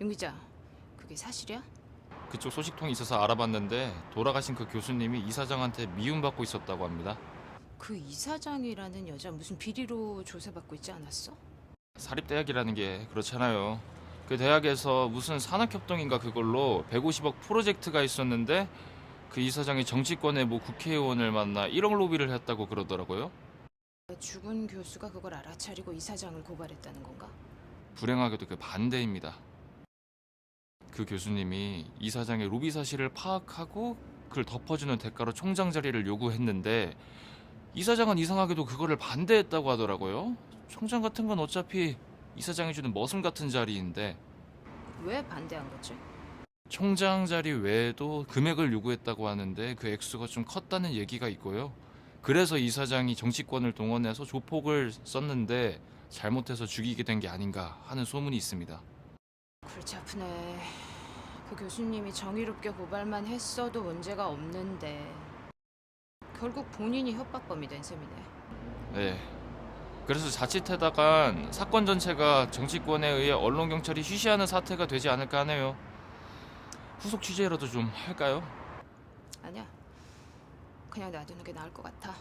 윤 기자, 그게 사실이야? 그쪽 소식통이 있어서 알아봤는데 돌아가신 그 교수님이 이사장한테 미움받고 있었다고 합니다. 그 이사장이라는 여자 무슨 비리로 조사받고 있지 않았어? 사립대학이라는 게 그렇잖아요. 그 대학에서 무슨 산학협동인가 그걸로 150억 프로젝트가 있었는데 그 이사장이 정치권의 뭐 국회의원을 만나 1억 로비를 했다고 그러더라고요. 죽은 교수가 그걸 알아차리고 이사장을 고발했다는 건가? 불행하게도 그 반대입니다. 그 교수님이 이사장의 로비 사실을 파악하고 그걸 덮어주는 대가로 총장 자리를 요구했는데 이사장은 이상하게도 그거를 반대했다고 하더라고요. 총장 같은 건 어차피 이사장이 주는 머슴 같은 자리인데 왜 반대한 거지? 총장 자리 외에도 금액을 요구했다고 하는데 그 액수가 좀 컸다는 얘기가 있고요. 그래서 이사장이 정치권을 동원해서 조폭을 썼는데 잘못해서 죽이게 된 게 아닌가 하는 소문이 있습니다. 골치 아프네. 그 교수님이 정의롭게 고발만 했어도 문제가 없는데 결국 본인이 협박범이 된 셈이네. 네. 그래서 자칫하다간 사건 전체가 정치권에 의해 언론 경찰이 쉬쉬하는 사태가 되지 않을까 하네요. 후속 취재라도 좀 할까요? 아니야. 그냥 놔두는 게 나을 것 같아.